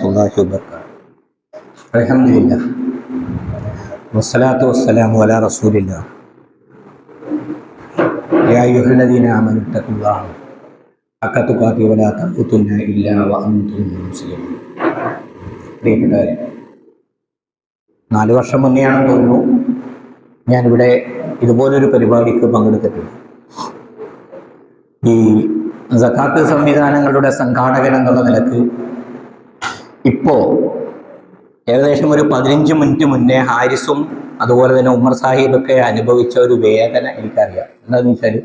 الله وبركاته الحمد لله والصلاة والسلام على رسول الله يا أيها الذين آمنوا اتقوا الله حق تقاته ولا تموتن إلا وأنتم مسلمون പ്രിയപ്പെട്ടവരെ നാല് വർഷം മുന്നെയാണെന്ന് തോന്നുന്നു ഞാനിവിടെ ഇതുപോലൊരു പരിപാടിക്ക് പങ്കെടുത്തിട്ടുണ്ട് ഈ സക്കാത്ത് സംവിധാനങ്ങളുടെ സംഘാടകൻ എന്നുള്ള നിലക്ക് ഇപ്പോൾ ഏകദേശം ഒരു പതിനഞ്ച് മിനിറ്റ് മുന്നേ ഹാരിസും അതുപോലെ തന്നെ ഉമർ സാഹിബൊക്കെ അനുഭവിച്ച ഒരു വേദന എനിക്കറിയാം. എന്താണെന്ന് വെച്ചാൽ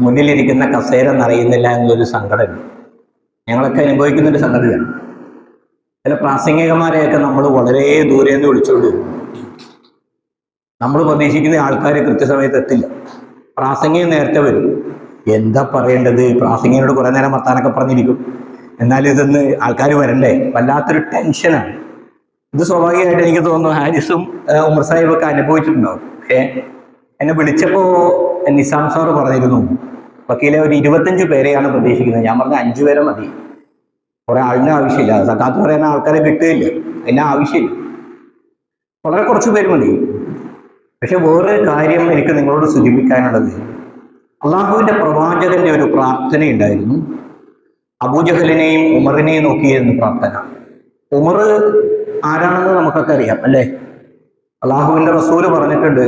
മുന്നിലിരിക്കുന്ന കസേര നിറയുന്നില്ല എന്നുള്ളൊരു സങ്കടം. ഞങ്ങളൊക്കെ അനുഭവിക്കുന്ന ഒരു സംഗതിയാണ്. ചില പ്രാസംഗികമാരെയൊക്കെ നമ്മൾ വളരെ ദൂരെ നിന്ന് വിളിച്ചുകൊണ്ട് നമ്മൾ പ്രതീക്ഷിക്കുന്ന ആൾക്കാർ കൃത്യസമയത്ത് എത്തില്ല. പ്രാസംഗികം നേരത്തെ വരും. എന്താ പറയേണ്ടത്? പ്രാസംഗികനോട് കുറേ നേരം വർത്താനൊക്കെ പറഞ്ഞിരിക്കും. എന്നാൽ ഇതൊന്ന് ആൾക്കാർ വരണ്ടേ? വല്ലാത്തൊരു ടെൻഷനാണ്. ഇത് സ്വാഭാവികമായിട്ട് എനിക്ക് തോന്നുന്നു ഹാരിസും ഉമർ ഉമർ സാഹിബൊക്കെ അനുഭവിച്ചിട്ടുണ്ടാവും പക്ഷേ എന്നെ വിളിച്ചപ്പോൾ നിസാം സാർ പറഞ്ഞിരുന്നു വക്കീലെ ഒരു ഇരുപത്തഞ്ച് പേരെയാണ് പ്രതീക്ഷിക്കുന്നത്. ഞാൻ പറഞ്ഞ അഞ്ചു പേരെ മതി. കുറെ ആളിനെ ആവശ്യമില്ല. സക്കാത്ത് പറയുന്ന ആൾക്കാരെ കിട്ടുകയില്ല. അതിന് ആവശ്യമില്ല. വളരെ കുറച്ച് പേര് മതി. പക്ഷെ വേറൊരു കാര്യം എനിക്ക് നിങ്ങളോട് സൂചിപ്പിക്കാനുള്ളത്. അള്ളാഹുവിന്റെ പ്രവാചകന്റെ ഒരു പ്രാർത്ഥനയുണ്ടായിരുന്നു. അബൂജഹലിനെയും ഉമറിനെയും നോക്കിയിരുന്നു പ്രാർത്ഥന. ഉമർ ആരാണെന്ന് നമുക്കൊക്കെ അറിയാം അല്ലേ? അള്ളാഹുവിന്റെ റസൂൽ പറഞ്ഞിട്ടുണ്ട്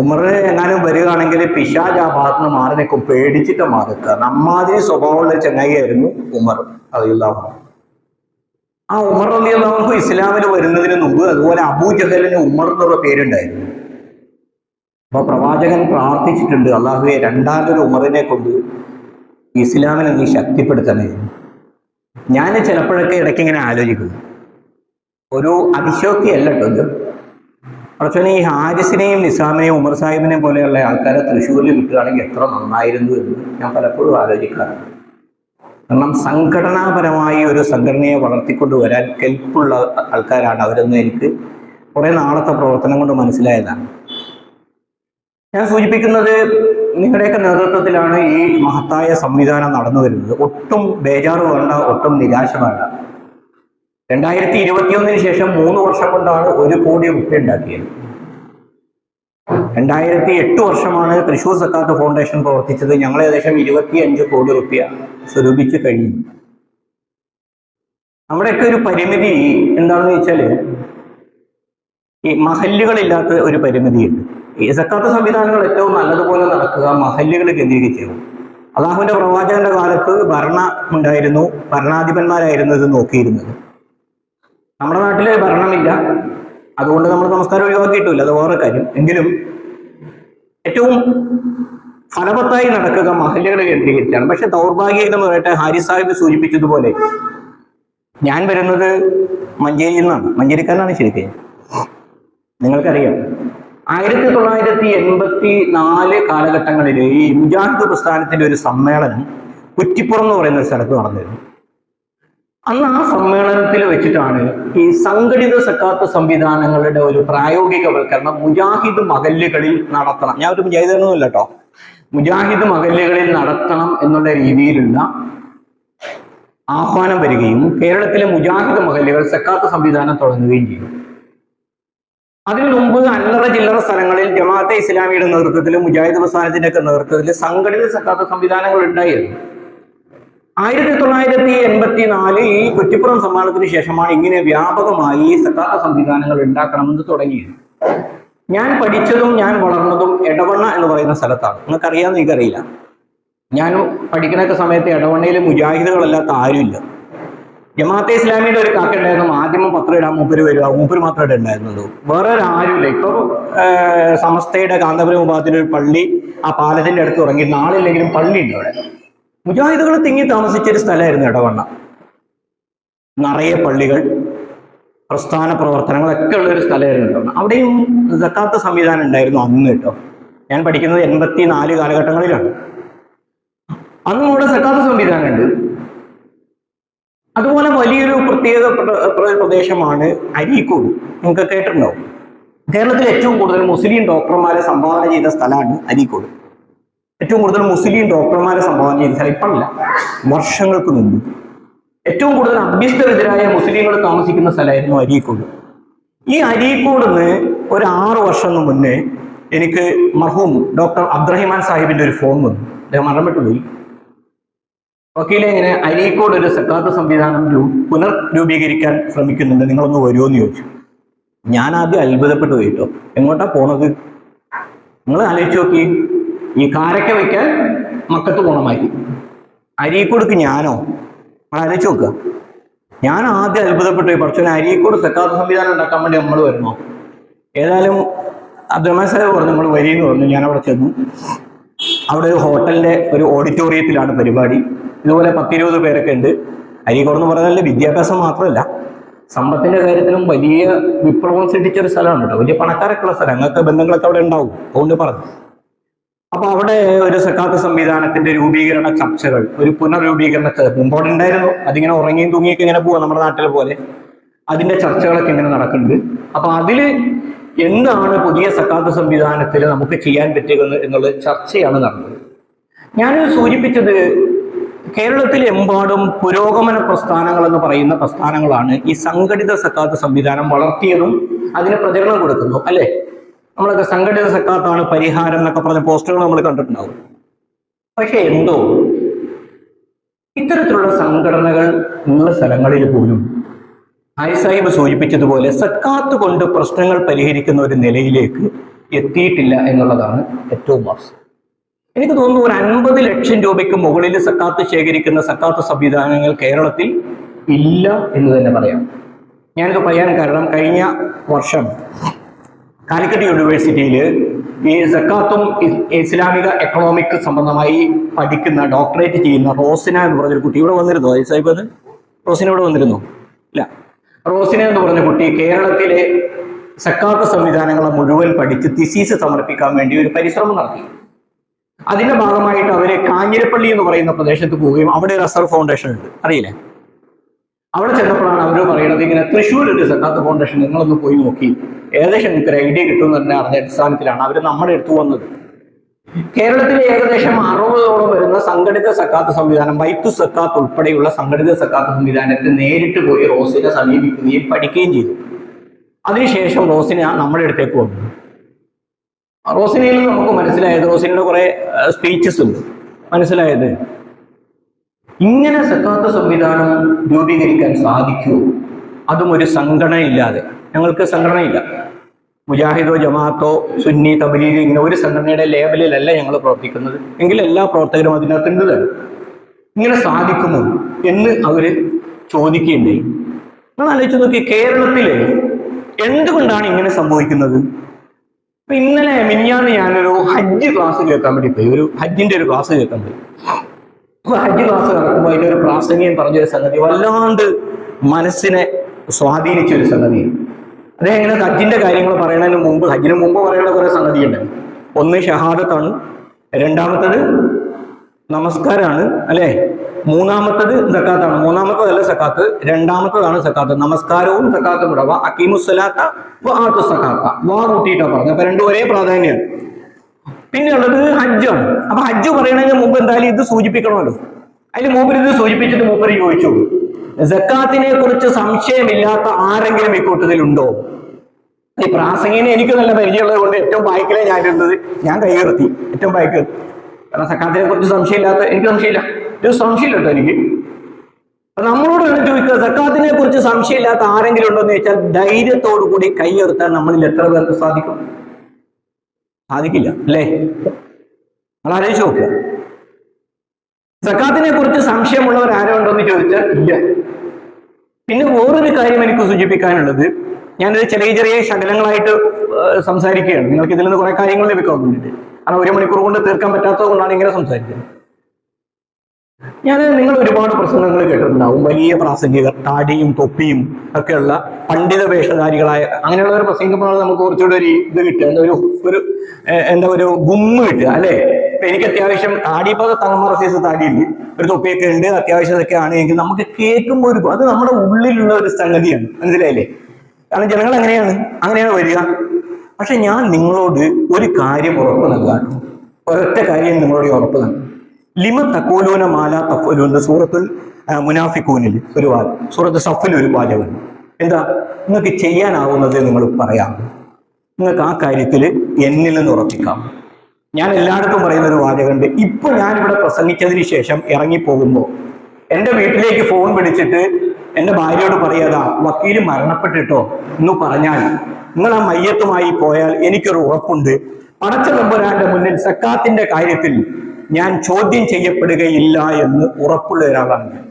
ഉമർ എങ്ങാനും വരികയാണെങ്കിൽ പിശാജ് ആ ഭാഗത്ത് നിന്ന് മാറി നിൽക്കും പേടിച്ചിട്ട് മാറുക. നമ്മാതിരി സ്വഭാവമുള്ള ചങ്ങായിയായിരുന്നു ഉമർ അറിയുള്ളാഹു ആ ഉമർ അലിയുള്ളവർക്ക് ഇസ്ലാമിൽ വരുന്നതിന് മുമ്പ് അതുപോലെ അബൂജഹലിന് ഉമർ എന്നുള്ള പേരുണ്ടായിരുന്നു. അപ്പൊ പ്രവാചകൻ പ്രാർത്ഥിച്ചിട്ടുണ്ട് അള്ളാഹുവെ രണ്ടാമതൊരു ഉമറിനെ കൊണ്ട് ഇസ്ലാമിനെ നീ ശക്തിപ്പെടുത്തണേ. ഞാൻ ചിലപ്പോഴൊക്കെ ഇടയ്ക്ക് ഇങ്ങനെ ആലോചിക്കും. ഒരു അതിശോക്തിയല്ല കേട്ടോ ഇത്. കുറച്ചുകൂടി ഈ ഹാരിസിനെയും നിസാമിനെയും ഉമർ സാഹിബിനെയും പോലെയുള്ള ആൾക്കാരെ തൃശ്ശൂരിൽ കിട്ടുകയാണെങ്കിൽ എത്ര നന്നായിരുന്നു എന്ന് ഞാൻ പലപ്പോഴും ആലോചിക്കാറുണ്ട്. കാരണം സംഘടനാപരമായി ഒരു സംഘടനയെ വളർത്തിക്കൊണ്ടുവരാൻ കെൽപ്പുള്ള ആൾക്കാരാണ് അവരെന്ന് എനിക്ക് കുറേ നാളത്തെ പ്രവർത്തനം കൊണ്ട് മനസ്സിലായതാണ്. ഞാൻ സൂചിപ്പിക്കുന്നത് നിങ്ങളുടെയൊക്കെ നേതൃത്വത്തിലാണ് ഈ മഹത്തായ സംവിധാനം നടന്നു വരുന്നത് ഒട്ടും ബേജാറ് വേണ്ട ഒട്ടും നിരാശ വേണ്ട രണ്ടായിരത്തി ഇരുപത്തിയൊന്നിന് ശേഷം മൂന്ന് വർഷം കൊണ്ടാണ് ഒരു കോടി റുപ്യ ഉണ്ടാക്കിയത്. രണ്ടായിരത്തി എട്ട് വർഷമാണ് തൃശൂർ സക്കാത്ത് ഫൗണ്ടേഷൻ പ്രവർത്തിച്ചത്. ഞങ്ങൾ ഏകദേശം ഇരുപത്തിയഞ്ച് കോടി റുപ്യ സ്വരൂപിച്ച് കഴിഞ്ഞു. നമ്മുടെയൊക്കെ ഒരു പരിമിതി എന്താണെന്ന് വെച്ചാൽ ഈ മഹല്ലുകളില്ലാത്ത ഒരു പരിമിതിയുണ്ട്. ഈ സക്കാത്ത് സംവിധാനങ്ങൾ ഏറ്റവും നല്ലതുപോലെ നടക്കുക മഹല്ലുകൾ കേന്ദ്രീകരിച്ചു അള്ളാഹുവിന്റെ പ്രവാചകന്റെ കാലത്ത് ഭരണ ഉണ്ടായിരുന്നു ഭരണാധിപന്മാരായിരുന്നു ഇത് നോക്കിയിരുന്നത്. നമ്മുടെ നാട്ടിൽ ഭരണമില്ല. അതുകൊണ്ട് നമ്മൾ സംസ്കാരം ഒഴിവാക്കിയിട്ടില്ല അത് വേറെ കാര്യം. എങ്കിലും ഏറ്റവും ഫലവത്തായി നടക്കുക മഹല്ലുകൾ കേന്ദ്രീകരിച്ചാണ്. പക്ഷെ ദൗർഭാഗ്യം പറയട്ടെ ഹാരി സാഹിബ് സൂചിപ്പിച്ചതുപോലെ ഞാൻ വരുന്നത് മഞ്ചേരിയിൽ നിന്നാണ്. മഞ്ചേരിക്കാരനാണ് ശരിക്കും. നിങ്ങൾക്കറിയാം. ആയിരത്തി തൊള്ളായിരത്തി എൺപത്തി നാല് കാലഘട്ടങ്ങളിൽ ഈ മുജാഹിദ് പ്രസ്ഥാനത്തിന്റെ ഒരു സമ്മേളനം കുറ്റിപ്പുറം എന്ന് പറയുന്ന സ്ഥലത്ത് നടന്നിരുന്നു. അന്ന് ആ സമ്മേളനത്തിൽ വെച്ചിട്ടാണ് ഈ സംഘടിത സക്കാത്ത് സംവിധാനങ്ങളുടെ ഒരു പ്രായോഗികവൽക്കരണം മുജാഹിദ് മകല്ലുകളിൽ നടത്തണം. ഞാൻ ഒരു മുജാഹിദൊന്നുമില്ല കേട്ടോ. മുജാഹിദ് മകല്ലുകളിൽ നടത്തണം എന്നുള്ള രീതിയിലുള്ള ആഹ്വാനം വരികയും കേരളത്തിലെ മുജാഹിദ് മകല്ലുകൾ സക്കാത്ത് സംവിധാനം തുടങ്ങുകയും ചെയ്തു. അതിനു മുമ്പ് അല്ലറ ചില്ലറ സ്ഥലങ്ങളിൽ ജമാഅത്തെ ഇസ്ലാമിയുടെ നേതൃത്വത്തിൽ മുജാഹിദ് പ്രസ്ഥാനത്തിന്റെ ഒക്കെ നേതൃത്വത്തിൽ സംഘടിത സക്കാത്ത സംവിധാനങ്ങൾ ഉണ്ടായിരുന്നു. ആയിരത്തി തൊള്ളായിരത്തി എൺപത്തി നാല് ഈ കുറ്റിപ്പുറം സമ്മാനത്തിന് ശേഷമാണ് ഇങ്ങനെ വ്യാപകമായി സക്കാത്ത സംവിധാനങ്ങൾ ഉണ്ടാക്കണമെന്ന് തുടങ്ങിയത്. ഞാൻ പഠിച്ചതും ഞാൻ വളർന്നതും എടവണ്ണ എന്ന് പറയുന്ന സ്ഥലത്താണ്. നിങ്ങൾക്കറിയാമെന്ന് എനിക്കറിയില്ല ഞാൻ പഠിക്കുന്ന സമയത്ത് എടവണ്ണയിൽ മുജാഹിദുകളല്ലാത്ത ആരുമില്ല. ജമാഅത്തെ ഇസ്ലാമിയുടെ ഒരു കാക്ക ഉണ്ടായിരുന്നു. മാധ്യമം പത്രം ഇടാൻ മൂപ്പര് വരിക മൂപ്പര് മാത്രമേ ഉണ്ടായിരുന്നുള്ളൂ. വേറെ ആരുമില്ല. ഇപ്പൊ സമസ്തയുടെ കാന്തപുരം വിഭാഗത്തിൽ ഒരു പള്ളി ആ പാലത്തിന്റെ അടുത്ത് ഉറങ്ങി നാളില്ലെങ്കിലും പള്ളി ഉണ്ട് അവിടെ. മുജാഹിദുകൾ തിങ്ങി താമസിച്ചൊരു സ്ഥലമായിരുന്നു ഇടവണ്ണ നിറയെ പള്ളികൾ പ്രസ്ഥാന പ്രവർത്തനങ്ങളൊക്കെ ഉള്ള ഒരു സ്ഥലമായിരുന്നു ഇടവണ്ണ അവിടെയും സക്കാത്ത സംവിധാനം ഉണ്ടായിരുന്നു അന്ന് കേട്ടോ. ഞാൻ പഠിക്കുന്നത് എൺപത്തി നാല് കാലഘട്ടങ്ങളിലാണ്. അന്നും അവിടെ സക്കാത്ത സംവിധാനം ഉണ്ട്. അതുപോലെ വലിയൊരു പ്രത്യേക പ്ര- പ്ര- പ്രദേശമാണ് അരീക്കോട്. നിങ്ങൾക്ക് കേട്ടിട്ടുണ്ടാവും കേരളത്തിൽ ഏറ്റവും കൂടുതൽ മുസ്ലിം ഡോക്ടർമാരെ സംഭാവന ചെയ്ത സ്ഥലമാണ് അരീക്കോട്. ഏറ്റവും കൂടുതൽ മുസ്ലിം ഡോക്ടർമാരെ സംഭാവന ചെയ്ത സ്ഥലം ഇപ്പോഴല്ല വർഷങ്ങൾക്ക് മുമ്പ്. ഏറ്റവും കൂടുതൽ അഭ്യസ്തരെതിരായ മുസ്ലിങ്ങൾ താമസിക്കുന്ന സ്ഥലമായിരുന്നു അരീക്കോട്. ഈ അരീക്കോട് നിന്ന് ഒരു ആറു വർഷം മുന്നേ എനിക്ക് മർഹൂം ഡോക്ടർ അബ്ദുറഹിമാൻ സാഹിബിന്റെ ഒരു ഫോൺ വന്നു. അദ്ദേഹം മരണപ്പെട്ടു പോയി. വക്കീലെ ഇങ്ങനെ അരീക്കോട് ഒരു സക്കാത്ത് സംവിധാനം പുനർ രൂപീകരിക്കാൻ ശ്രമിക്കുന്നുണ്ട്? നിങ്ങളൊന്ന് വരുമോ എന്ന് ചോദിച്ചു. ഞാൻ ആദ്യം അത്ഭുതപ്പെട്ടു പോയിട്ടോ എങ്ങോട്ടാ പോണത്? നിങ്ങൾ ആലോചിച്ച് നോക്കി. ഈ കാരക്ക വയ്ക്കാൻ മക്കത്ത് പോണമായി അരീക്കോടുക്ക് ഞാനോ? നിങ്ങൾ ആലോചിച്ച് നോക്കുക. ഞാൻ ആദ്യം അത്ഭുതപ്പെട്ടു. പോയി പക്ഷേ അരീക്കോട് സക്കാത്ത് സംവിധാനം ഉണ്ടാക്കാൻ വേണ്ടി നമ്മൾ വരണോ ഏതായാലും അബ്ദുറഹ്മാൻ സാഹിബ് പറഞ്ഞു നമ്മൾ വരിയെന്ന് പറഞ്ഞു. ഞാൻ അവിടെ ചെന്നു. അവിടെ ഒരു ഹോട്ടലിന്റെ ഒരു ഓഡിറ്റോറിയത്തിലാണ് പരിപാടി. ഇതുപോലെ പത്തിരുപത് പേരൊക്കെ ഉണ്ട്. അരീക്കോട് എന്ന് പറഞ്ഞാൽ വിദ്യാഭ്യാസം മാത്രമല്ല സമ്പത്തിന്റെ കാര്യത്തിലും വലിയ വിപ്ലവം സൃഷ്ടിച്ച ഒരു സ്ഥലമാണ് കേട്ടോ. വലിയ പണക്കാരൊക്കെ ഉള്ള സ്ഥലം. അങ്ങനത്തെ ബന്ധങ്ങളൊക്കെ അവിടെ ഉണ്ടാവും. അതുകൊണ്ട് പറഞ്ഞു. അപ്പൊ അവിടെ ഒരു സക്കാത്ത് സംവിധാനത്തിന്റെ രൂപീകരണ ചർച്ചകൾ ഒരു പുനർരൂപീകരണ മുമ്പോട്ട് ഉണ്ടായിരുന്നു. അതിങ്ങനെ ഉറങ്ങിയും തൂങ്ങിയൊക്കെ ഇങ്ങനെ പോവാ നമ്മുടെ നാട്ടിലെ പോലെ. അതിന്റെ ചർച്ചകളൊക്കെ ഇങ്ങനെ നടക്കുന്നുണ്ട്. അപ്പൊ അതിൽ എന്താണ് പുതിയ സക്കാത്ത് സംവിധാനത്തിൽ നമുക്ക് ചെയ്യാൻ പറ്റുക എന്നുള്ള ചർച്ചയാണ് നടന്നത്. ഞാൻ സൂചിപ്പിച്ചത് കേരളത്തിലെ എമ്പാടും പുരോഗമന പ്രസ്ഥാനങ്ങൾ എന്ന് പറയുന്ന പ്രസ്ഥാനങ്ങളാണ് ഈ സംഘടിത സക്കാത്ത് സംവിധാനം വളർത്തിയതും അതിന് പ്രചരണം കൊടുക്കുന്നു അല്ലെ? നമ്മളൊക്കെ സംഘടിത സക്കാത്താണ് പരിഹാരം എന്നൊക്കെ പറഞ്ഞ പോസ്റ്ററുകൾ നമ്മൾ കണ്ടിട്ടുണ്ടാവും. പക്ഷെ എന്തോ ഇത്തരത്തിലുള്ള സംഘടനകൾ ഉള്ള സ്ഥലങ്ങളിൽ പോലും ഹായ് സാഹിബ് സൂചിപ്പിച്ചതുപോലെ സക്കാത്ത് കൊണ്ട് പ്രശ്നങ്ങൾ പരിഹരിക്കുന്ന ഒരു നിലയിലേക്ക് എത്തിയിട്ടില്ല എന്നുള്ളതാണ് ഏറ്റവും വാസ്തവം. എനിക്ക് തോന്നുന്നു ഒരു അൻപത് ലക്ഷം രൂപയ്ക്ക് മുകളിൽ സക്കാത്ത് ശേഖരിക്കുന്ന സക്കാത്ത് സംവിധാനങ്ങൾ കേരളത്തിൽ ഇല്ല എന്ന് തന്നെ പറയാം. ഞാനിത് പറയാൻ കാരണം കഴിഞ്ഞ വർഷം കാലിക്കറ്റ് യൂണിവേഴ്സിറ്റിയിൽ ഈ സക്കാത്തും ഇസ്ലാമിക എക്കണോമിക് സംബന്ധമായി പഠിക്കുന്ന ഡോക്ടറേറ്റ് ചെയ്യുന്ന റോസിന എന്ന് പറഞ്ഞൊരു കുട്ടി ഇവിടെ വന്നിരുന്നു? സാഹിബ് അത്. റോസിന ഇവിടെ വന്നിരുന്നു? ഇല്ല. റോസിന എന്ന് പറഞ്ഞ കുട്ടി കേരളത്തിലെ സക്കാത്ത് സംവിധാനങ്ങളെ മുഴുവൻ പഠിച്ച് തിസീസ് സമർപ്പിക്കാൻ വേണ്ടി ഒരു പരിശ്രമം നടത്തി. അതിന്റെ ഭാഗമായിട്ട് അവരെ കാഞ്ഞിരപ്പള്ളി എന്ന് പറയുന്ന പ്രദേശത്ത് പോവുകയും അവിടെ ഒരു അസർ ഫൗണ്ടേഷൻ ഉണ്ട്. അറിയില്ലേ? അവിടെ ചെന്നപ്പോഴാണ് അവർ പറയുന്നത് ഇങ്ങനെ തൃശ്ശൂർ ഒരു സക്കാത്ത് ഫൗണ്ടേഷൻ നിങ്ങളൊന്ന് പോയി നോക്കി. ഏകദേശം ഒരു ഐഡിയ കിട്ടുമെന്ന് തന്നെ അറിഞ്ഞ അടിസ്ഥാനത്തിലാണ് അവർ നമ്മുടെ അടുത്ത് വന്നത്. കേരളത്തിലെ ഏകദേശം അറുപതോളം വരുന്ന സംഘടിത സക്കാത്ത് സംവിധാനം വൈത്തു സക്കാത്ത് ഉൾപ്പെടെയുള്ള സംഘടിത സക്കാത്ത് സംവിധാനത്തെ നേരിട്ട് പോയി റോസിനെ സമീപിക്കുകയും പഠിക്കുകയും ചെയ്തു. അതിനുശേഷം റോസിനെ നമ്മുടെ അടുത്തേക്ക് വന്നു റോസിനയിൽ നമുക്ക് മനസ്സിലായത് റോസിനയുടെ കുറെ സ്പീച്ചസ് ഉണ്ട്. മനസ്സിലായത്? ഇങ്ങനെ സക്കാത്ത് സംവിധാനം രൂപീകരിക്കാൻ സാധിക്കുമോ അതും ഒരു സംഘടനയില്ലാതെ. ഞങ്ങൾക്ക് സംഘടനയില്ല. മുജാഹിദോ ജമാഅത്തോ സുന്നി തബലീഗ് ഇങ്ങനെ ഒരു സംഘടനയുടെ ലേബലിലല്ല ഞങ്ങൾ പ്രവർത്തിക്കുന്നത്. എങ്കിൽ എല്ലാ പ്രവർത്തകരും അതിനകത്തുണ്ട് തന്നെ. ഇങ്ങനെ സാധിക്കുമോ എന്ന് അവർ ചോദിക്കുകയുണ്ടായി. നമ്മൾ ആലോചിച്ച് നോക്കി കേരളത്തിൽ എന്തുകൊണ്ടാണ് ഇങ്ങനെ സംഭവിക്കുന്നത്? അപ്പൊ ഇന്നലെ മിഞ്ഞാന്ന് ഞാനൊരു ഹജ്ജ് ക്ലാസ് കേൾക്കാൻ വേണ്ടി പോയി. ഒരു ഹജ്ജിന്റെ ഒരു ക്ലാസ് കേൾക്കാൻ പോയി. അപ്പൊ ഹജ്ജ് ക്ലാസ് നടക്കുമ്പോൾ അതിന്റെ ഒരു പ്രാസംഗികൻ പറഞ്ഞൊരു സംഗതി വല്ലാണ്ട് മനസ്സിനെ സ്വാധീനിച്ച ഒരു സംഗതി അദ്ദേഹം ഇങ്ങനെ ഹജ്ജിന്റെ കാര്യങ്ങൾ പറയുന്നതിന് മുമ്പ് ഹജ്ജിന് മുമ്പ് പറയേണ്ട കുറെ സംഗതിയുണ്ട്. ഒന്ന് ഷഹാദത്താണ്. രണ്ടാമത്തത് നമസ്കാരമാണ് അല്ലെ? മൂന്നാമത്തത് സക്കാത്താണ്. മൂന്നാമത്തതല്ല സക്കാത്ത്. രണ്ടാമത്തതാണ് സക്കാത്ത്. നമസ്കാരവും സക്കാത്തും കൂടെ വാ അക്കീമുസ്സലാത്ത വാ ആത്തു സക്കാത്ത. വാ കൂട്ടിയിട്ടാ പറഞ്ഞത്. അപ്പൊ രണ്ടും ഒരേ പ്രാധാന്യമാണ് പിന്നെയുള്ളത് ഹജ്ജാണ്. അപ്പൊ ഹജ്ജ് പറയണതിന് മുമ്പ് എന്തായാലും ഇത് സൂചിപ്പിക്കണമല്ലോ. അതിന് മൂപ്പർ ഇത് സൂചിപ്പിച്ചിട്ട് മൂപ്പർ ചോദിച്ചു. സക്കാത്തിനെ കുറിച്ച് സംശയമില്ലാത്ത ആരെങ്കിലും ഈ കൂട്ടത്തിലുണ്ടോ? ഈ പ്രാസംഗിനെ എനിക്ക് നല്ല പരിചയമുള്ളത് കൊണ്ട് ഏറ്റവും ബാക്കിലെ ഞാൻ ഇരുന്നത്. ഞാൻ കൈയുയർത്തി ഏറ്റവും ബാക്ക് കാരണം സക്കാത്തിനെ കുറിച്ച് സംശയമില്ലാത്ത എനിക്ക് സംശയമില്ല. ഒരു സംശയമില്ല കേട്ടോ എനിക്ക് നമ്മളോട് തന്നെ ചോദിക്കുക സക്കാത്തിനെ കുറിച്ച് സംശയമില്ലാത്ത ആരെങ്കിലും ഉണ്ടോ എന്ന് ചോദിച്ചാൽ ധൈര്യത്തോടു കൂടി കൈയുയർത്താൻ നമ്മളിൽ എത്ര പേർക്ക് സാധിക്കും? സാധിക്കില്ല അല്ലേ? നമ്മൾ ആലോചിച്ച് നോക്കുക. സക്കാത്തിനെ കുറിച്ച് സംശയമുള്ളവർ ആരോ ഉണ്ടോ എന്ന് ചോദിച്ചാൽ ഇല്ല. പിന്നെ വേറൊരു കാര്യം എനിക്ക് സൂചിപ്പിക്കാനുള്ളത്. ഞാനിത് ചെറിയ ചെറിയ ശകലങ്ങളായിട്ട് സംസാരിക്കുകയാണ്. നിങ്ങൾക്ക് ഇതിൽ നിന്ന് കുറെ കാര്യങ്ങൾ ലഭിക്കാൻ വേണ്ടിയിട്ട് കാരണം ഒരു മണിക്കൂർ കൊണ്ട് തീർക്കാൻ പറ്റാത്തത് കൊണ്ടാണ് ഇങ്ങനെ സംസാരിക്കുന്നത്. ഞാൻ നിങ്ങൾ ഒരുപാട് പ്രസംഗങ്ങൾ കേട്ടിട്ടുണ്ടാവും. വലിയ പ്രാസംഗികർ താടിയും തൊപ്പിയും ഒക്കെയുള്ള പണ്ഡിത വേഷധാരികളായ അങ്ങനെയുള്ളവർ പ്രസംഗിക്കുമ്പോഴാണ് നമുക്ക് കുറച്ചുകൂടെ ഒരു ഇത് കിട്ടുക. എന്താ ഒരു ഒരു എന്താ ഒരു ഗുമ്മ കിട്ടുക അല്ലെ? എനിക്ക് അത്യാവശ്യം താടി ഇപ്പൊ തങ്ങന്മാർ സൈസ് താടിയുണ്ട് ഒരു തൊപ്പിയൊക്കെ ഉണ്ട് അത്യാവശ്യം ഇതൊക്കെ ആണെങ്കിൽ നമുക്ക് കേൾക്കുമ്പോൾ ഒരു അത് നമ്മുടെ ഉള്ളിലുള്ള ഒരു സംഗതിയാണ്. മനസ്സിലായില്ലേ? കാരണം ജനങ്ങൾ എങ്ങനെയാണ്? അങ്ങനെയാണ് വരിക. പക്ഷെ ഞാൻ നിങ്ങളോട് ഒരു കാര്യം ഉറപ്പ് നൽകാൻ ഒരൊറ്റ കാര്യം നിങ്ങളോട് ഉറപ്പ് നൽകും. ലിമ തക്കോലൂന മാല തഫലൂന്ന് സൂറത്തുൽ മുനാഫിക്കൂനിൽ ഒരു വാചകം സൂറത്ത് സഫിൽ ഒരു വാചകം എന്താ? നിങ്ങൾക്ക് ചെയ്യാനാവുന്നത് നിങ്ങൾ പറയാം. നിങ്ങൾക്ക് ആ കാര്യത്തിൽ എന്നിൽ നിന്ന് ഉറപ്പിക്കാം. ഞാൻ എല്ലായിടത്തും പറയുന്ന ഒരു വാചകമുണ്ട് ഇപ്പൊ ഞാനിവിടെ പ്രസംഗിച്ചതിന് ശേഷം ഇറങ്ങിപ്പോകുമ്പോൾ എന്റെ വീട്ടിലേക്ക് ഫോൺ വിളിച്ചിട്ട് എന്റെ ഭാര്യയോട് പറയാതാ വക്കീൽ മരണപ്പെട്ടിട്ടോ എന്ന് പറഞ്ഞാൽ നിങ്ങൾ ആ മയ്യത്തുമായി പോയാൽ എനിക്കൊരു ഉറപ്പുണ്ട്. പടച്ച നമ്പുരാന്റെ മുന്നിൽ സക്കാത്തിന്റെ കാര്യത്തിൽ ഞാൻ ചോദ്യം ചെയ്യപ്പെടുകയില്ല എന്ന് ഉറപ്പുള്ള ഒരാളാണ് ഞാൻ.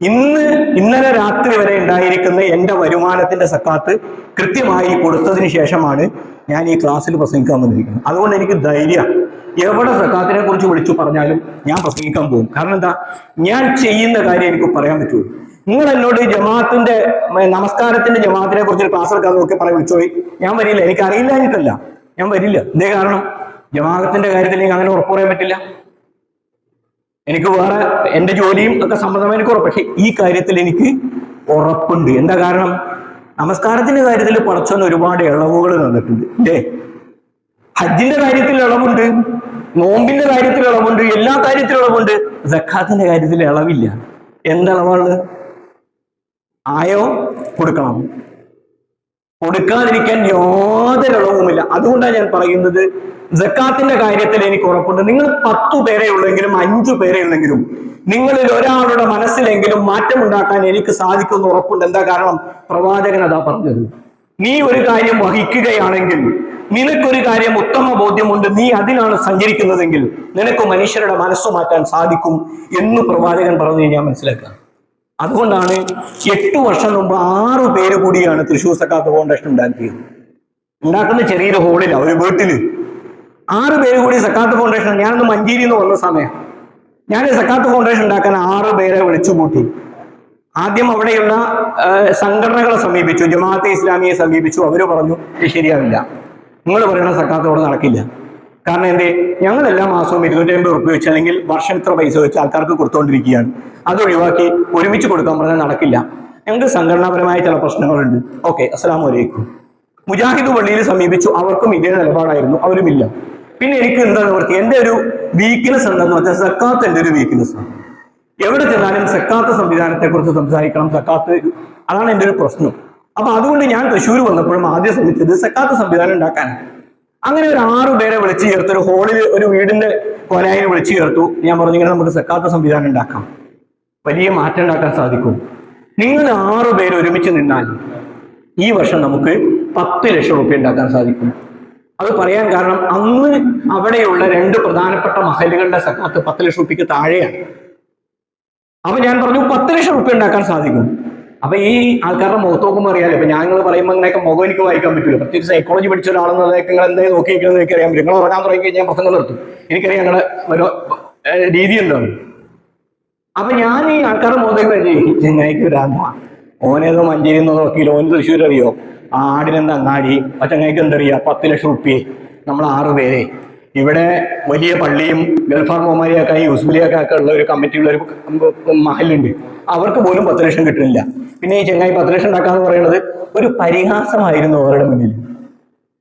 ഇന്ന് ഇന്നലെ രാത്രി വരെ ഉണ്ടായിരിക്കുന്ന എന്റെ വരുമാനത്തിന്റെ സക്കാത്ത് കൃത്യമായി കൊടുത്തതിന് ശേഷമാണ് ഞാൻ ഈ ക്ലാസ്സിൽ പ്രസംഗിക്കാൻ വന്നിരിക്കുന്നത്. അതുകൊണ്ട് എനിക്ക് ധൈര്യം. എവിടെ സക്കാത്തിനെ കുറിച്ച് വിളിച്ചു പറഞ്ഞാലും ഞാൻ പ്രസംഗിക്കാൻ പോകും. കാരണം എന്താ? ഞാൻ ചെയ്യുന്ന കാര്യം എനിക്ക് പറയാൻ പറ്റുള്ളൂ നിങ്ങൾ എന്നോട് ജമാഅത്തിന്റെ ഉം, നമസ്കാരത്തിന്റെ ജമാഅത്തിനെ കുറിച്ച് ക്ലാസ് എടുക്കാൻ നോക്കി പറയാൻ വിളിച്ചോയി. ഞാൻ വരില്ല. എനിക്ക് അറിയില്ലാഞ്ഞിട്ടല്ല ഞാൻ വരില്ല. ഇതേ കാരണം? ജമാഅത്തിന്റെ കാര്യത്തിൽ എനിക്ക് അങ്ങനെ ഉറപ്പ് പറയാൻ പറ്റില്ല. എനിക്ക് വേറെ എന്റെ ജോലിയും ഒക്കെ സംബന്ധമായി എനിക്ക് ഉറപ്പ്. പക്ഷെ ഈ കാര്യത്തിൽ എനിക്ക് ഉറപ്പുണ്ട്. എന്താ കാരണം? നമസ്കാരത്തിന്റെ കാര്യത്തിൽ പടച്ചോന്ന് ഒരുപാട് ഇളവുകൾ തന്നിട്ടുണ്ട്. അല്ലേ ഹജ്ജിന്റെ കാര്യത്തിൽ ഇളവുണ്ട്. നോമ്പിന്റെ കാര്യത്തിൽ ഇളവുണ്ട്. എല്ലാ കാര്യത്തിലും ഇളവുണ്ട്. സക്കാത്തിന്റെ കാര്യത്തിൽ ഇളവില്ല. എന്തളവാണ് ആയോ? കൊടുക്കണം. കൊടുക്കാതിരിക്കാൻ യാതൊരു ഇളവുമില്ല അതുകൊണ്ടാണ് ഞാൻ പറയുന്നത് ജക്കാത്തിന്റെ കാര്യത്തിൽ എനിക്ക് ഉറപ്പുണ്ട്. നിങ്ങൾ പത്തു പേരെ ഉള്ളെങ്കിലും അഞ്ചു പേരെ ഉള്ളെങ്കിലും നിങ്ങളിൽ ഒരാളുടെ മനസ്സിലെങ്കിലും മാറ്റം ഉണ്ടാക്കാൻ എനിക്ക് സാധിക്കുമെന്ന് ഉറപ്പുണ്ട്. എന്താ കാരണം? പ്രവാചകൻ അതാ പറഞ്ഞത്. നീ ഒരു കാര്യം വഹിക്കുകയാണെങ്കിൽ നിനക്കൊരു കാര്യം ഉത്തമ ബോധ്യമുണ്ട്. നീ അതിനാണ് സഞ്ചരിക്കുന്നതെങ്കിൽ നിനക്ക് മനുഷ്യരുടെ മനസ്സു മാറ്റാൻ സാധിക്കും എന്ന് പ്രവാചകൻ പറഞ്ഞു ഞാൻ മനസ്സിലാക്കുക. അതുകൊണ്ടാണ് എട്ടു വർഷം മുമ്പ് ആറു പേര് കൂടിയാണ് തൃശ്ശൂർ സക്കാത്ത് ഫൗണ്ടേഷൻ ഉണ്ടാക്കിയത്. ഉണ്ടാക്കുന്ന ചെറിയൊരു ഹോളില്ല ഒരു വീട്ടിൽ. ആറ് പേര് കൂടി സക്കാത്ത് ഫൗണ്ടേഷൻ ഞാനൊന്ന് മഞ്ചേരി എന്ന് വന്ന സമയം. ഞാൻ സക്കാത്ത് ഫൗണ്ടേഷൻ ഉണ്ടാക്കാൻ ആറ് പേരെ വിളിച്ചു കൂട്ടി. ആദ്യം അവിടെയുള്ള സംഘടനകളെ സമീപിച്ചു. ജമാഅത്തെ ഇസ്ലാമിയെ സമീപിച്ചു. അവർ പറഞ്ഞു ശരിയാവില്ല. നിങ്ങൾ പറയുന്ന സക്കാത്ത് അവിടെ നടക്കില്ല. കാരണം എന്തേ? ഞങ്ങൾ എല്ലാ മാസവും ഇരുന്നൂറ്റി അമ്പത് റുപ്യ വെച്ച് അല്ലെങ്കിൽ വർഷം ഇത്ര പൈസ വെച്ച് ആൾക്കാർക്ക് കൊടുത്തുകൊണ്ടിരിക്കുകയാണ് അത് ഒഴിവാക്കി ഒരുമിച്ച് കൊടുക്കാൻ പറഞ്ഞാൽ നടക്കില്ല. ഞങ്ങൾക്ക് സംഘടനാപരമായ ചില പ്രശ്നങ്ങളുണ്ട്. ഓക്കെ അസ്സാം വലൈക്കും മുജാഹിദ് പള്ളിയിൽ സമീപിച്ചു. അവർക്കും ഇതേ നിലപാടായിരുന്നു. അവരുമില്ല പിന്നെ എനിക്ക് എന്താ നിവർത്തി എന്റെ ഒരു വീക്ക്നെസ് ഉണ്ടെന്ന് വെച്ചാൽ സക്കാത്ത് എന്റെ ഒരു വീക്ക്നെസ് എവിടെ ചെന്നാലും സക്കാത്ത് സംവിധാനത്തെ കുറിച്ച് സംസാരിക്കണം. സക്കാത്ത് അതാണ് എന്റെ ഒരു പ്രശ്നം. അപ്പൊ അതുകൊണ്ട് ഞാൻ തൃശ്ശൂർ വന്നപ്പോഴും ആദ്യം ശ്രമിച്ചത് സക്കാത്ത് സംവിധാനം ഉണ്ടാക്കാനാണ്. അങ്ങനെ ഒരു ആറു പേരെ വിളിച്ചു ചേർത്ത് ഒരു ഹോളിൽ ഒരു വീടിന്റെ കോലായിനെ വിളിച്ചു ചേർത്തു. ഞാൻ പറഞ്ഞു ഇങ്ങനെ നമുക്ക് സക്കാത്ത് സംവിധാനം ഉണ്ടാക്കാം. വലിയ മാറ്റം ഉണ്ടാക്കാൻ സാധിക്കും. നിങ്ങൾ ആറു പേര് ഒരുമിച്ച് നിന്നാൽ ഈ വർഷം നമുക്ക് പത്ത് ലക്ഷം റുപ്യ ഉണ്ടാക്കാൻ സാധിക്കും. അത് പറയാൻ കാരണം അന്ന് അവിടെയുള്ള രണ്ട് പ്രധാനപ്പെട്ട മഹലുകളുടെ സക്കാത്ത് പത്ത് ലക്ഷം റുപ്യക്ക് താഴെയാണ്. അപ്പൊ ഞാൻ പറഞ്ഞു പത്ത് ലക്ഷം റുപ്യ ഉണ്ടാക്കാൻ സാധിക്കും. അപ്പൊ ഈ ആൾക്കാരുടെ മുഖത്ത് നോക്കുമ്പോൾ അറിയാലോ ഇപ്പൊ ഞങ്ങൾ പറയുമ്പോൾ അങ്ങനെയൊക്കെ മുഖം എനിക്ക് വായിക്കാൻ പറ്റില്ല പ്രത്യേകിച്ച് സൈക്കോളജി പഠിച്ച ഒരാളെന്നുള്ളതൊക്കെ നിങ്ങൾ എന്തായാലും നോക്കി നിൽക്കുന്നത് എനിക്ക് അറിയാൻ പറ്റും. നിങ്ങൾ ഉറങ്ങാൻ തുടങ്ങി കഴിഞ്ഞാൽ പ്രസംഗം നിർത്തും. എനിക്കറിയാം ഞങ്ങളുടെ ഒരു രീതി എന്താണ്. അപ്പൊ ഞാൻ ഈ ആൾക്കാരുടെ മുഖത്തേക്ക് ചെങ്ങായിക്ക് വരാന്ത ഓനേതോ മഞ്ചേരി എന്നോ നോക്കിയില്ല ഓന് തൃശ്ശൂർ അറിയോ? ആ ആടിനെന്താ അങ്ങാടി? ആ ചങ്ങായിക്ക് എന്തറിയാ? പത്ത് ലക്ഷം റുപ്യ നമ്മൾ ആറ് പേരെ. ഇവിടെ വലിയ പള്ളിയും ഗൾഫാർ മോമാരിയൊക്കെ യൂസ്ബലിയൊക്കെ ഉള്ള ഒരു കമ്മിറ്റിയുള്ള ഒരു മഹലുണ്ട്. അവർക്ക് പോലും പത്ത് ലക്ഷം കിട്ടുന്നില്ല. പിന്നെ ഈ ചെങ്ങായി പത്ത് ലക്ഷം ഉണ്ടാക്കാന്ന് പറയുന്നത് ഒരു പരിഹാസമായിരുന്നു അവരുടെ മുന്നിൽ.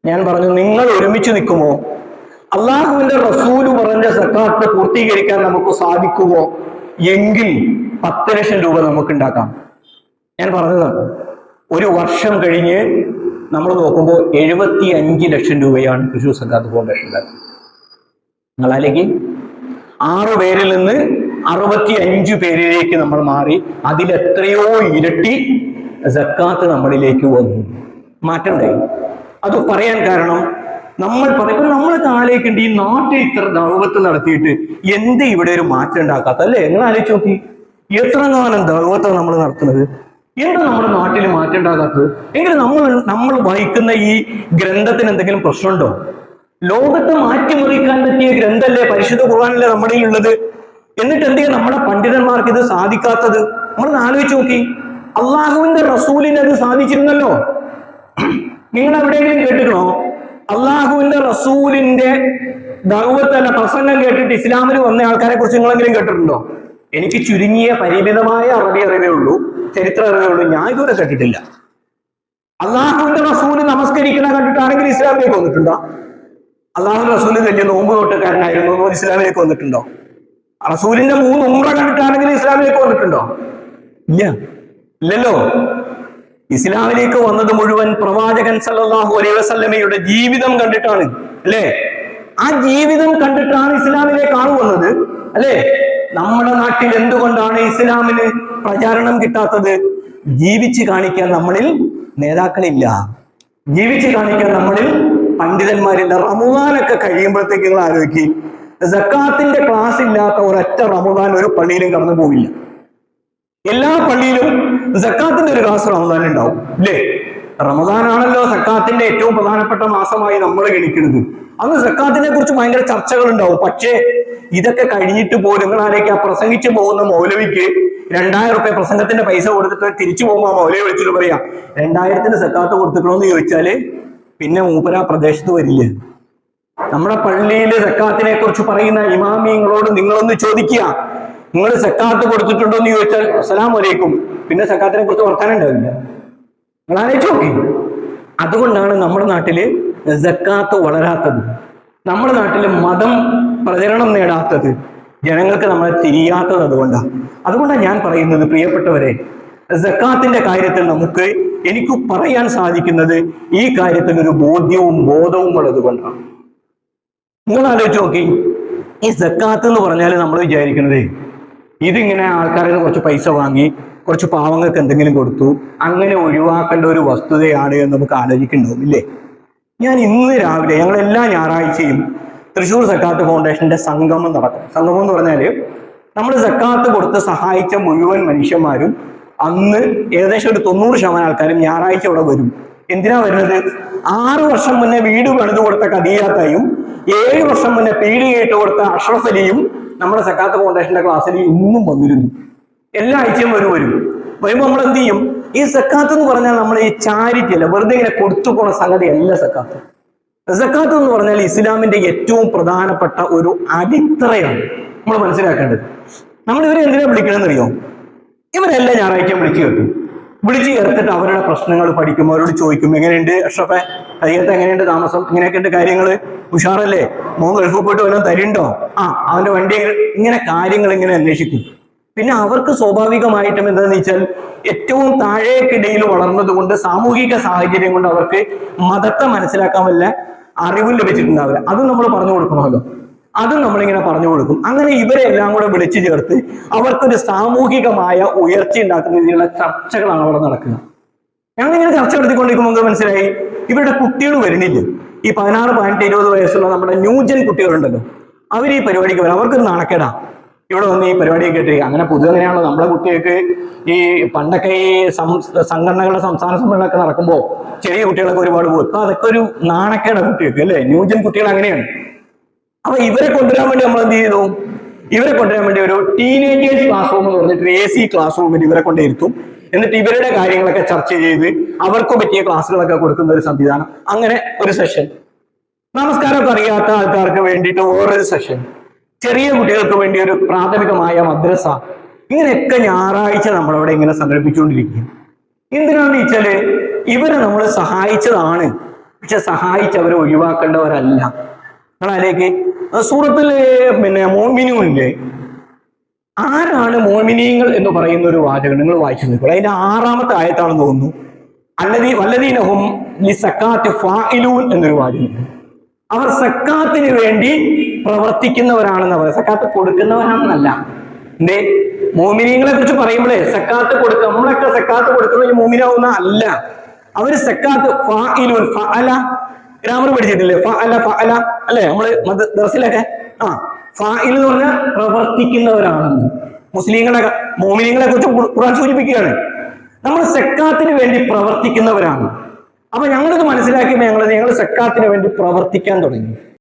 ഞാൻ പറഞ്ഞു നിങ്ങൾ ഒരുമിച്ച് നിൽക്കുമോ? അള്ളാഹുവിന്റെ റസൂൽ പറഞ്ഞ സക്കാത്ത് പൂർത്തീകരിക്കാൻ നമുക്ക് സാധിക്കുമോ? എങ്കിൽ പത്ത് ലക്ഷം രൂപ നമുക്ക് ഉണ്ടാക്കാം. ഞാൻ പറഞ്ഞതാണ് ഒരു വർഷം കഴിഞ്ഞ് നമ്മൾ നോക്കുമ്പോൾ എഴുപത്തി അഞ്ച് ലക്ഷം രൂപയാണ് തൃശൂർ സക്കാത്ത് ഫൗണ്ടേഷൻ നിങ്ങളാലേക്ക് ആറ് പേരിൽ നിന്ന് അറുപത്തി അഞ്ചു പേരിലേക്ക് നമ്മൾ മാറി അതിലെത്രയോ ഇരട്ടി സക്കാത്ത് നമ്മളിലേക്ക് വന്നു. മാറ്റണ്ടായി അത് പറയാൻ കാരണം നമ്മൾ പറയുമ്പോൾ നമ്മളൊക്കെ ആലോചിക്കേണ്ട ഈ നാട്ടിൽ ഇത്ര ദൗവത്ത് നടത്തിയിട്ട് എന്ത് ഇവിടെ ഒരു മാറ്റം ഉണ്ടാക്കാത്ത? അല്ലേ? നിങ്ങൾ ആലോചിച്ച് നോക്കി. എത്ര കാലം ദൗവത്താണ് നമ്മൾ നടത്തുന്നത്? എന്താ നമ്മുടെ നാട്ടിൽ മാറ്റം ഉണ്ടാകാത്തത്? എങ്കിലും നമ്മൾ നമ്മൾ വഹിക്കുന്ന ഈ ഗ്രന്ഥത്തിന് എന്തെങ്കിലും പ്രശ്നമുണ്ടോ? ലോകത്തെ മാറ്റിമറിക്കാൻ പറ്റിയ ഗ്രന്ഥല്ലേ പരിശുദ്ധ ഖുർആാനല്ലേ നമ്മുടെ ഉള്ളത് എന്നിട്ട് എന്തിനാ നമ്മളെ പണ്ഡിതന്മാർക്ക് ഇത് സാധിക്കാത്തത് നമ്മൾ ആലോചിച്ച് നോക്കി. അള്ളാഹുവിന്റെ റസൂലിന് അത് സാധിച്ചിരുന്നല്ലോ. നിങ്ങൾ എവിടെയെങ്കിലും കേട്ടിരുന്നോ അള്ളാഹുവിന്റെ റസൂലിന്റെ ദൗവത്തല്ല പ്രസംഗം കേട്ടിട്ട് ഇസ്ലാമിൽ വന്ന ആൾക്കാരെ കുറിച്ച് നിങ്ങളെങ്കിലും കേട്ടിട്ടുണ്ടോ? എനിക്ക് ചുരുങ്ങിയ പരിമിതമായ അറബി അറിവേ ഉള്ളൂ ചരിത്ര അറിവേ ഉള്ളൂ. ഞാൻ ഇതുവരെ കേട്ടിട്ടില്ല. അള്ളാഹുവിന്റെ റസൂൽ നമസ്കരിക്കണ കണ്ടിട്ടാണെങ്കിൽ ഇസ്ലാമിലേക്ക് വന്നിട്ടുണ്ടോ? അള്ളാഹു റസൂൽ വലിയ നോമ്പ് തൊട്ടുകാരനായിരുന്നു ഇസ്ലാമിലേക്ക് വന്നിട്ടുണ്ടോ? റസൂലിന്റെ മൂന്ന് ഉമ്ര കണ്ടിട്ടാണെങ്കിൽ ഇസ്ലാമിലേക്ക് വന്നിട്ടുണ്ടോ? ഇല്ല. ഇല്ലല്ലോ. ഇസ്ലാമിലേക്ക് വന്നത് മുഴുവൻ പ്രവാചകൻ സല്ലാഹു അലൈ വസല്ലമയുടെ ജീവിതം കണ്ടിട്ടാണ്. അല്ലേ? ആ ജീവിതം കണ്ടിട്ടാണ് ഇസ്ലാമിലേക്കാണ് വന്നത്. അല്ലേ? നമ്മുടെ നാട്ടിൽ എന്തുകൊണ്ടാണ് ഇസ്ലാമിന് പ്രചാരണം കിട്ടാത്തത്? ജീവിച്ച് കാണിക്കാൻ നമ്മളിൽ നേതാക്കളില്ല. ജീവിച്ച് കാണിക്കാൻ നമ്മളിൽ പണ്ഡിതന്മാരില്ല. റമദാനൊക്കെ കഴിയുമ്പോഴത്തേക്ക് നിങ്ങൾ ആലോചിക്കും. സക്കാത്തിന്റെ ക്ലാസ് ഇല്ലാത്ത ഒരൊറ്റ റമദാൻ ഒരു പള്ളിയിലും കടന്നു പോവില്ല. എല്ലാ പള്ളിയിലും സക്കാത്തിന്റെ ഒരു ക്ലാസ് റമദാൻ ഉണ്ടാവും. അല്ലേ റമദാനാണല്ലോ സക്കാത്തിന്റെ ഏറ്റവും പ്രധാനപ്പെട്ട മാസമായി നമ്മൾ ഗണിക്കുന്നത്. അന്ന് സക്കാത്തിനെ കുറിച്ച് ഭയങ്കര ചർച്ചകൾ ഉണ്ടാവും. പക്ഷേ ഇതൊക്കെ കഴിഞ്ഞിട്ട് പോലും നിങ്ങൾ ആരേക്ക് ആ പ്രസംഗിച്ചു പോകുന്ന മൗലവിക്ക് രണ്ടായിരം റുപ്യ പ്രസംഗത്തിന്റെ പൈസ കൊടുത്തിട്ട് തിരിച്ചു പോകുമ്പോൾ മൗലവി വിളിച്ചിട്ട് പറയാം രണ്ടായിരത്തിന് സക്കാത്ത് കൊടുത്തിക്കണോന്ന് ചോദിച്ചാൽ പിന്നെ മൂപ്പര പ്രദേശത്ത് വരില്ല. നമ്മുടെ പള്ളിയിലെ സക്കാത്തിനെ കുറിച്ച് പറയുന്ന ഇമാമിങ്ങളോട് നിങ്ങളൊന്ന് ചോദിക്കുക. നിങ്ങൾ സക്കാത്ത് കൊടുത്തിട്ടുണ്ടോ എന്ന് ചോദിച്ചാൽ അസ്സലാം വലൈക്കും പിന്നെ സക്കാത്തിനെ കുറിച്ച് വർത്താനം നിങ്ങൾ ആലോചിച്ച് നോക്കി. അതുകൊണ്ടാണ് നമ്മുടെ നാട്ടിൽ സക്കാത്ത് വളരാത്തത്. നമ്മുടെ നാട്ടിൽ മതം പ്രചരണം നേടാത്തത്. ജനങ്ങൾക്ക് നമ്മളെ തിരിയാത്തത് അതുകൊണ്ടാണ് അതുകൊണ്ടാണ് ഞാൻ പറയുന്നത് പ്രിയപ്പെട്ടവരെ സക്കാത്തിന്റെ കാര്യത്തിൽ നമുക്ക് എനിക്ക് പറയാൻ സാധിക്കുന്നത് ഈ കാര്യത്തിൽ ഒരു ബോധ്യവും ബോധവും ഉള്ളത് കൊണ്ടാണ്. നിങ്ങൾ ആലോചിച്ച് നോക്കി. ഈ സക്കാത്ത് എന്ന് പറഞ്ഞാൽ നമ്മൾ വിചാരിക്കുന്നത് ഇതിങ്ങനെ ആൾക്കാരെ കുറച്ച് പൈസ വാങ്ങി കുറച്ച് പാവങ്ങൾക്ക് എന്തെങ്കിലും കൊടുത്തു അങ്ങനെ ഒഴിവാക്കേണ്ട ഒരു വസ്തുതയാണ് എന്ന് നമുക്ക് ആലോചിക്കുന്നുണ്ടാവും ഇല്ലേ ഞാൻ ഇന്ന് രാവിലെ ഞങ്ങൾ എല്ലാ ഞായറാഴ്ചയും തൃശ്ശൂർ സക്കാത്ത് ഫൗണ്ടേഷന്റെ സംഗമം നടക്കും. സംഗമം എന്ന് പറഞ്ഞാൽ നമ്മൾ സക്കാത്ത് കൊടുത്ത് സഹായിച്ച മുഴുവൻ മനുഷ്യന്മാരും അന്ന് ഏകദേശം ഒരു തൊണ്ണൂറ് ശതമാനം ആൾക്കാരും ഞായറാഴ്ച ഇവിടെ വരും. എന്തിനാ വരുന്നത്? ആറു വർഷം മുന്നേ വീട് പണിതു കൊടുത്ത കദിയാത്തയും ഏഴ് വർഷം മുന്നേ പീഡികയിട്ട് കൊടുത്ത അഷ്റഫ് അലിയും നമ്മുടെ സക്കാത്ത് ഫൗണ്ടേഷന്റെ ക്ലാസ്സിൽ ഇന്നും വന്നിരുന്നു. എല്ലാ ആഴ്ചയും വരും വരും. വരുമ്പോൾ നമ്മൾ എന്ത് ചെയ്യും? ഈ സക്കാത്ത് എന്ന് പറഞ്ഞാൽ നമ്മൾ ഈ ചാരിറ്റി അല്ല വെറുതെ ഇങ്ങനെ കൊടുത്തു പോണ സംഗതി അല്ല സക്കാത്ത്. സക്കാത്ത് എന്ന് പറഞ്ഞാൽ ഇസ്ലാമിന്റെ ഏറ്റവും പ്രധാനപ്പെട്ട ഒരു അടിത്തറയാണ്. നമ്മൾ മനസ്സിലാക്കേണ്ടത്. നമ്മൾ ഇവരെ എന്തിനാ വിളിക്കണമെന്നറിയോ ഇവരെല്ലാം ഞായറാഴ്ച വിളിച്ചു കേട്ടു വിളിച്ചു ചേർത്തിട്ട് അവരുടെ പ്രശ്നങ്ങൾ പഠിക്കും അവരോട് ചോദിക്കും. എങ്ങനെയുണ്ട് അഷ്റഫെ? കയ്യത്ത് എങ്ങനെയുണ്ട് താമസം? ഇങ്ങനെയൊക്കെയുണ്ട് കാര്യങ്ങൾ. ഉഷാറല്ലേ? മോൻ ഗൾഫിൽ പോയിട്ട് വല്ലതും തരുണ്ടോ? ആ അവന്റെ വണ്ടി ഇങ്ങനെ കാര്യങ്ങൾ ഇങ്ങനെ അന്വേഷിക്കും. പിന്നെ അവർക്ക് സ്വാഭാവികമായിട്ടും എന്താണെന്ന് വെച്ചാൽ ഏറ്റവും താഴേക്കിടയിൽ വളർന്നത് കൊണ്ട് സാമൂഹിക സാഹചര്യം കൊണ്ട് അവർക്ക് മതത്തെ മനസ്സിലാക്കാൻ വല്ല അറിവും ലഭിച്ചിട്ടുണ്ടാവില്ല. അത് നമ്മൾ പറഞ്ഞു കൊടുക്കണമല്ലോ. അതും നമ്മളിങ്ങനെ പറഞ്ഞു കൊടുക്കും. അങ്ങനെ ഇവരെ എല്ലാം കൂടെ വിളിച്ചു ചേർത്ത് അവർക്കൊരു സാമൂഹികമായ ഉയർച്ച ഉണ്ടാക്കുന്ന രീതിയിലുള്ള ചർച്ചകളാണ് അവിടെ നടക്കുന്നത്. ഞങ്ങളിങ്ങനെ ചർച്ച നടത്തിക്കൊണ്ടിരിക്കുമ്പോൾ നമുക്ക് മനസ്സിലായി? ഇവരുടെ കുട്ടികൾ വരുന്നില്ല. ഈ പതിനാറ് പതിനെട്ട് ഇരുപത് വയസ്സുള്ള നമ്മുടെ ന്യൂജൻ കുട്ടികളുണ്ടല്ലോ. അവർ ഈ പരിപാടിക്ക് വരും. അവർക്കൊരു നാണക്കേടാ. ഇവിടെ വന്ന് ഈ പരിപാടി കേട്ട് അങ്ങനെ പൊതുവെ അങ്ങനെയാണല്ലോ. നമ്മളെ കുട്ടികൾക്ക് ഈ പണ്ടൊക്കെ ഈ സംഘടനകളുടെ സംസ്ഥാന സമ്മേളനമൊക്കെ നടക്കുമ്പോൾ ചെറിയ കുട്ടികളൊക്കെ ഒരുപാട് പോകും. ഇപ്പൊ അതൊക്കെ ഒരു നാണക്കേടാ കുട്ടികൾക്ക് അല്ലേ? ന്യൂജൻ കുട്ടികൾ അങ്ങനെയാണ്. അപ്പൊ ഇവരെ കൊണ്ടുവരാൻ വേണ്ടി നമ്മൾ എന്ത് ചെയ്യുന്നു ഇവരെ കൊണ്ടുവരാൻ വേണ്ടി ഒരു ടീനേജേഴ്സ് ക്ലാസ് റൂം എന്ന് പറഞ്ഞിട്ട് എ സി ക്ലാസ് റൂമിൽ ഇവരെ കൊണ്ടിരുത്തും എന്നിട്ട് ഇവരുടെ കാര്യങ്ങളൊക്കെ ചർച്ച ചെയ്ത് അവർക്ക് പറ്റിയ ക്ലാസ്സുകളൊക്കെ കൊടുക്കുന്ന ഒരു സംവിധാനം. അങ്ങനെ ഒരു സെഷൻ നമസ്കാരം അറിയാത്ത ആൾക്കാർക്ക് വേണ്ടിയിട്ട് വേറൊരു സെഷൻ ചെറിയ കുട്ടികൾക്ക് വേണ്ടി ഒരു പ്രാഥമികമായ മദ്രസ. ഇങ്ങനെയൊക്കെ ഞായറാഴ്ച നമ്മളവിടെ ഇങ്ങനെ സംഘടിപ്പിച്ചുകൊണ്ടിരിക്കും എന്തിനാണെന്ന് വെച്ചാൽ ഇവരെ നമ്മൾ സഹായിച്ചതാണ്. പക്ഷെ സഹായിച്ചവരെ ഒഴിവാക്കേണ്ടവരല്ല. നിങ്ങളതിലേക്ക് സൂറത്തിൽ പിന്നെ മോമിനുവില്ലേ ആരാണ് മോമിനീങ്ങൾ എന്ന് പറയുന്ന ഒരു വാചകം നിങ്ങൾ വായിച്ചു നോക്കുക അതിന്റെ ആറാമത്തെ ആയത്താണെന്ന് തോന്നുന്നു. അല്ലതി വല്ലതീനഹും ഫായിലൂൻ എന്നൊരു വാചകം അവർ സക്കാത്തിന് വേണ്ടി പ്രവർത്തിക്കുന്നവരാണെന്ന് പറയുന്നത് സക്കാത്ത് കൊടുക്കുന്നവരാണെന്നല്ല. എന്തേ? മോമിനിയങ്ങളെ കുറിച്ച് പറയുമ്പോഴേ സക്കാത്ത് കൊടുക്കുക നമ്മളൊക്കെ സക്കാത്ത് കൊടുക്കുന്ന മോമിനാവുന്ന അല്ല. അവർ സക്കാത്ത് ഫായിലൂൻ ഫഅല ഗ്രാമർ പഠിച്ചിട്ടില്ലേ? ഫഅല ഫഅല അല്ലേ? നമ്മൾ ദർസിലൊക്കെ. ആ ഫായിൽ എന്ന് പറഞ്ഞാൽ പ്രവർത്തിക്കുന്നവരാണെന്ന്. മുസ്ലിങ്ങളെ മോമിനിയങ്ങളെ കുറിച്ച് ഖുർആൻ സൂചിപ്പിക്കുകയാണ്. നമ്മൾ സെക്കാത്തിന് വേണ്ടി പ്രവർത്തിക്കുന്നവരാണ്. അപ്പൊ ഞങ്ങളിത് മനസ്സിലാക്കിയപ്പോൾ ഞങ്ങൾ ഞങ്ങൾ സെക്കാത്തിന് വേണ്ടി പ്രവർത്തിക്കാൻ തുടങ്ങി.